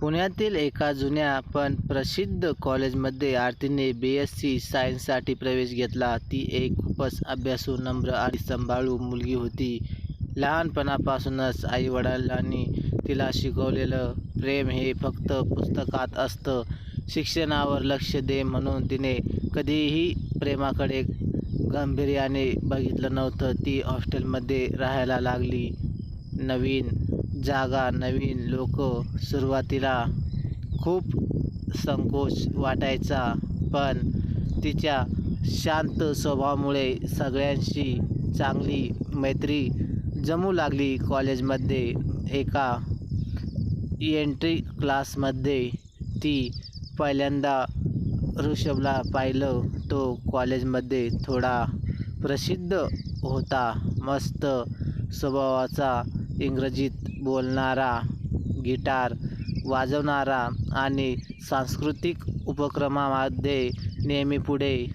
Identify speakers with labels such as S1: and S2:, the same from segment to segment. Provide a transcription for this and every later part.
S1: पुण्यातील एका जुन्या पण प्रसिद्ध कॉलेजमध्ये आरतीने बी एस सी सायन्ससाठी प्रवेश घेतला. ती एक खूपच अभ्यासू, नम्र आणि सांभाळू मुलगी होती. लहानपणापासूनच आईवडिलांनी तिला शिकवलेलं प्रेम हे फक्त पुस्तकात असतं. शिक्षणावर लक्ष दे म्हणून तिने कधीही प्रेमाकडे गांभीर्याने बघितलं नव्हतं. ती हॉस्टेलमध्ये राहायला लागली. नवीन जागा, नवीन लोक सुरुवातीला खूप संकोच वाटायचा, पण तिच्या शांत स्वभावामुळे सगळ्यांशी चांगली मैत्री जमू लागली. कॉलेजमध्ये एका एंट्री क्लासमध्ये ती पहिल्यांदा ऋषभला पाहिलं. तो कॉलेजमध्ये थोडा प्रसिद्ध होता. मस्त स्वभावाचा, इंग्रजीत बोलणारा, गिटार वाजवणारा आणि सांस्कृतिक उपक्रमामध्ये नेहमी पुढे.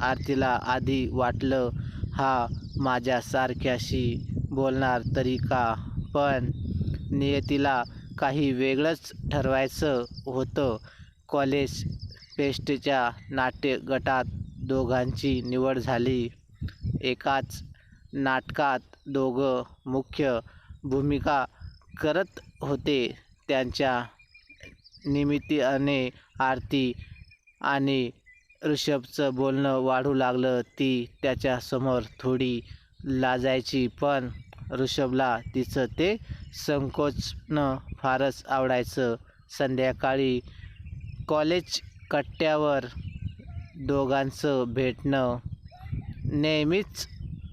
S1: आरतीला आधी वाटलं, हा माझ्यासारख्याशी बोलणार तरी का? पण नियतीला काही वेगळंच ठरवायचं होतं. कॉलेज पेस्टच्या नाट्य गटात दोघांची निवड झाली. एकाच नाटकात दोघं मुख्य भूमिका करत होते. त्यांच्या निमित्ताने आरती आणि ऋषभचं बोलणं वाढू लागलं. ती त्याच्यासमोर थोडी लाजायची, पण ऋषभला तिचं ते संकोचणं फारच आवडायचं. संध्याकाळी कॉलेज कट्ट्यावर दोघांचं भेटणं नेहमीच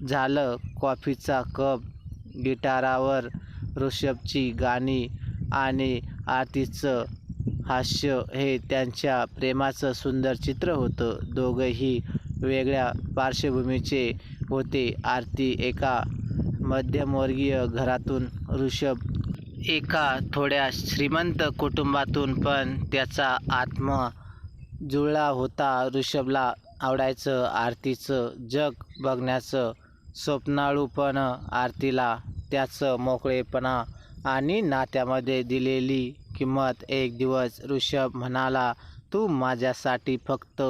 S1: झालं. कॉफीचा कप, गिटारावर ऋषभची गाणी आणि आरतीचं हास्य हे त्यांच्या प्रेमाचं सुंदर चित्र होतं. दोघंही वेगळ्या पार्श्वभूमीचे होते. आरती एका मध्यमवर्गीय घरातून, ऋषभ एका थोड्या श्रीमंत कुटुंबातून. पण त्याचा आत्मा जुळला होता. ऋषभला आवडायचं आरतीचं जग बघण्याचं स्वप्नाळूपण, आरतीला त्याचं मोकळेपणा आणि नात्यामध्ये दिलेली किंमत. एक दिवस ऋषभ म्हणाला, तू माझ्यासाठी फक्त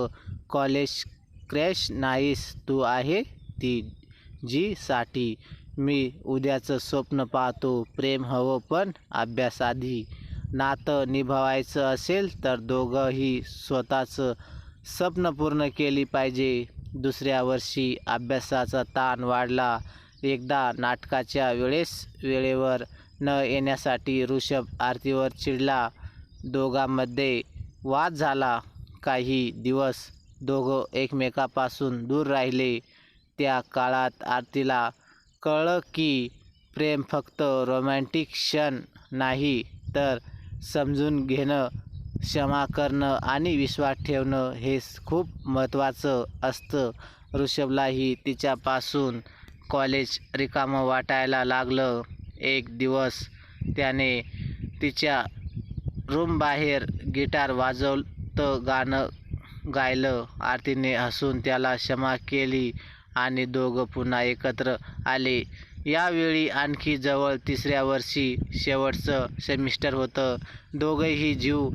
S1: कॉलेज क्रॅश नाहीस, तू आहे ती जीसाठी मी उद्याचं स्वप्न पाहतो. प्रेम हवं, पण अभ्यासाधी नातं निभावायचं असेल तर दोघंही स्वतःचं स्वप्न पूर्ण केली पाहिजे. दुसऱ्या वर्षी अभ्यासाचा ताण वाढला. एकदा नाटकाच्या वेळेस वेळेवर न येण्यासाठी ऋषभ आरतीवर चिडला. दोघांमध्ये वाद झाला. काही दिवस दोघं एकमेकापासून दूर राहिले. त्या काळात आरतीला कळलं की प्रेम फक्त रोमँटिक क्षण नाही, तर समजून घेणं, क्षमा करणं आणि विश्वास ठेवणं हे खूप महत्त्वाचं असतं. ऋषभलाही तिच्यापासून कॉलेज रिकामं वाटायला लागलं. एक दिवस त्याने तिच्या रूमबाहेर गिटार वाजवतं गाणं गायलं. आरतीने हसून त्याला क्षमा केली आणि दोघं पुन्हा एकत्र आले. यावेळी आणखी जवळ. तिसऱ्या वर्षी शेवटचं सेमिस्टर होतं. दोघंही जीव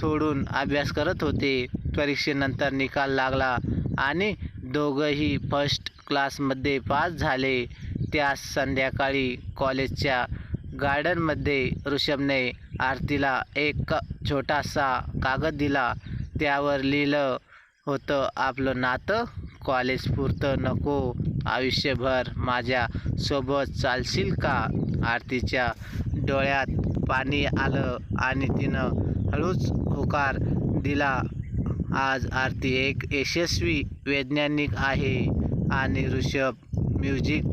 S1: थोडून अभ्यास करत होते. परीक्षेनंतर निकाल लागला आणि दोघंही फर्स्ट क्लासमध्ये पास झाले. त्या संध्याकाळी कॉलेजच्या गार्डनमध्ये ऋषभने आरतीला एक छोटासा कागद दिला. त्यावर लिहिलं होतं, आपलं नातं कॉलेजपुरतं नको, आयुष्यभर माझ्या सोबत चालशील का? आरतीच्या डोळ्यात पाणी आलं आणि तिनं हळूच होकार दिला. आज आरती एक यशस्वी वैज्ञानिक आहे आणि ऋषभ म्युझिक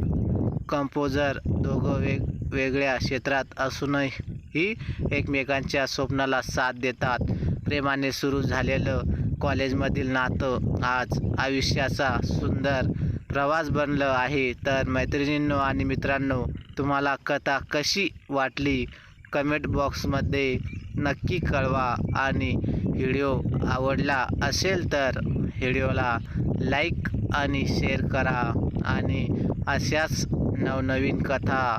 S1: कंपोजर. दोघं वेग वेगळ्या क्षेत्रात असूनही एकमेकांच्या स्वप्नाला साथ देतात. प्रेमाने सुरू झालेलं कॉलेजमधील नातं आज आयुष्याचा सुंदर प्रवास बनलं आहे. तर मैत्रिणींनो आणि मित्रांनो, तुम्हाला कथा कशी वाटली कमेंट बॉक्समध्ये नक्की कळवा आणि व्हिडिओ आवडला असेल तर व्हिडिओला लाईक आणि शेअर करा. आणि अशाच नवनवीन कथा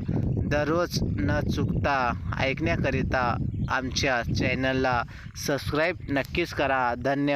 S1: दररोज न चुकता ऐकण्याकरिता आमच्या चॅनलला सबस्क्राईब नक्कीच करा. धन्यवाद.